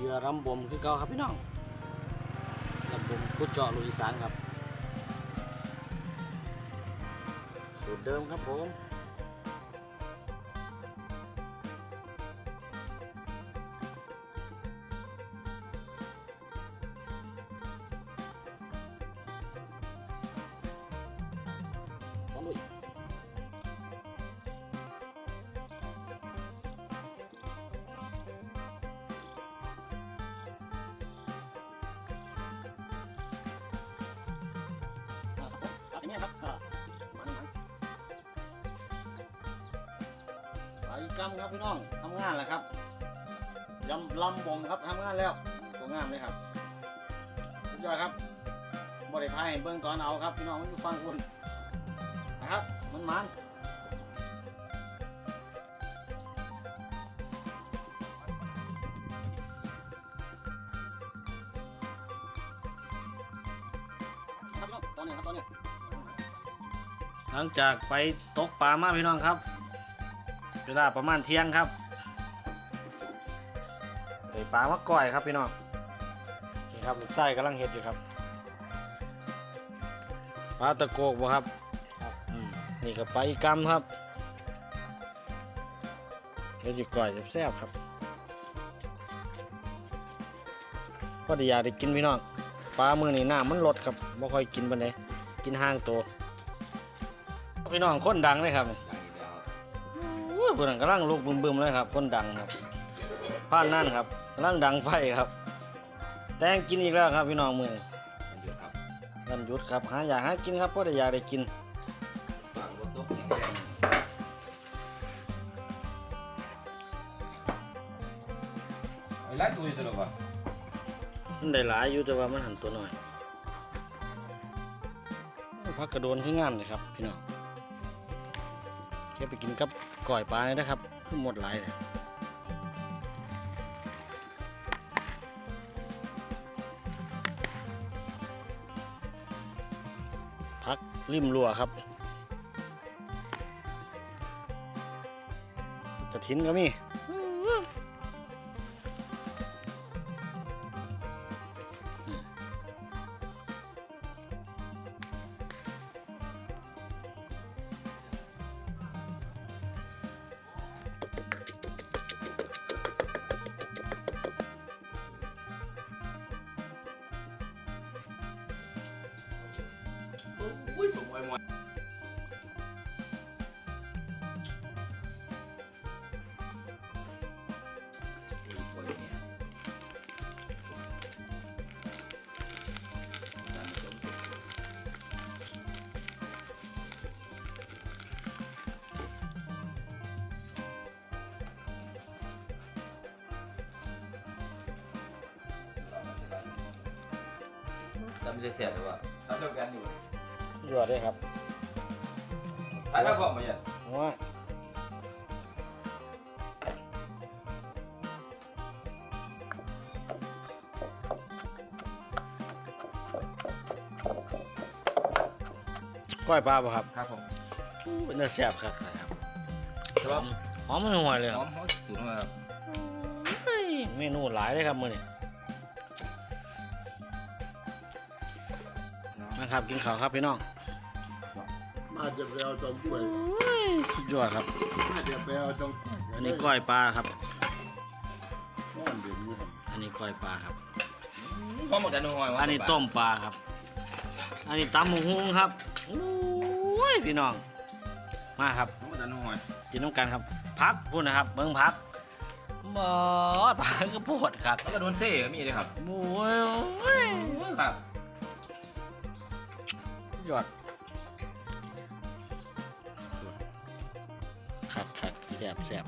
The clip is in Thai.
เหยื่อรำบ่มคือเก่าครับพี่น้องรำบ่มกุดเจาะลุยสานครับสูตรเดิมครับผม ไปกำครับพี่น้องทำงานแล้วครับยำลำบงครับทำงานแล้วตัวงามเลยครับสุดยอดครับบริทยเบิ้งก่อนเอาครับพี่น้องมันอยู่ฟังคุณนะครับมันมันครับพี่น้องตอนนี้ครับตอนนี้หลังจากไปตกปลามาพี่น้องครับ เวลาประมาณเที่ยงครับไอปลามาก่อยครับพี่น้องนี่ครับลูกไส้กำลังเห็ดอยู่ครับปลาตะโกกบ่ครับอืมนี่ก็ปลาอีกำครับเดี๋ยวจะก่อยแซ่บๆครับพอดีอยากได้กินพี่น้องปลามือนี่น้ำมันลดครับไม่ค่อยกินปานใดกินห้างโตพี่น้องคนดังเลยครับ นี่โอ้ยคนนั้นกำลังลุกบึมๆเลยครับ คนดังครับผ่านนั่นครับกำลังดังไฟครับ แตงกินอีกแล้วครับพี่น้องมือมันอยู่ครับวันหยุดครับหาอยากหากินครับเพราะได้อยากได้กินฝั่งรถตกแข็งไอ้ไล่ตัวอยู่ตลอดวะมันได้หลายอยู่แต่ว่ามันหันตัวหน่อยพักกระโดนขึ้นงามเลยครับ พี่น้องแค่ไปกินกับ ก่อยปลาเลยนะครับคือหมดหลายเลยพักริมรั่วครับกระถินก็มี อุ้ยสมไอ้มวยอุ้ยคนเนี่ ยดันสมสุขจำไม่ได้เสียหรือว่าทำเดียวกันอยู่ยอดเลยครับไปแล้วบอกมาเนี่ยว่าก้อยปลาป่ะครับครับผมอู้เป็นเนื้อแซ่บครับครับแต่ว่าหอมมันห่วยเลยหคอรับมเขาตุ๋นมาแบบเฮ้ยเมนูหลายเลยครับมื้อนี้นะครับกินข้าวครับพี่น้อง มาจะไปเอาตรงกล้วยสุดยอดครับมาจะไปเอาตรงอันนี้ก้อยปลาครับ ก้อนเดือดนี่ครับอันนี้ก้อยปลาครับพอหมดแล้วหน่อยอันนี้ต้มปลาครับ อันนี้ตำหมูฮุงครับโอ้ยพี่น้อง มาครับพอหมดแล้วหน่อยกินน้ำกันครับ พักพูดนะครับเบิ้งพักบอดพักก็ปวดครับแล้วก็โดนเซ่ก็มีเลยครับโอ้ยโอ้ยครับ ยอด ครับครักแสบแสบ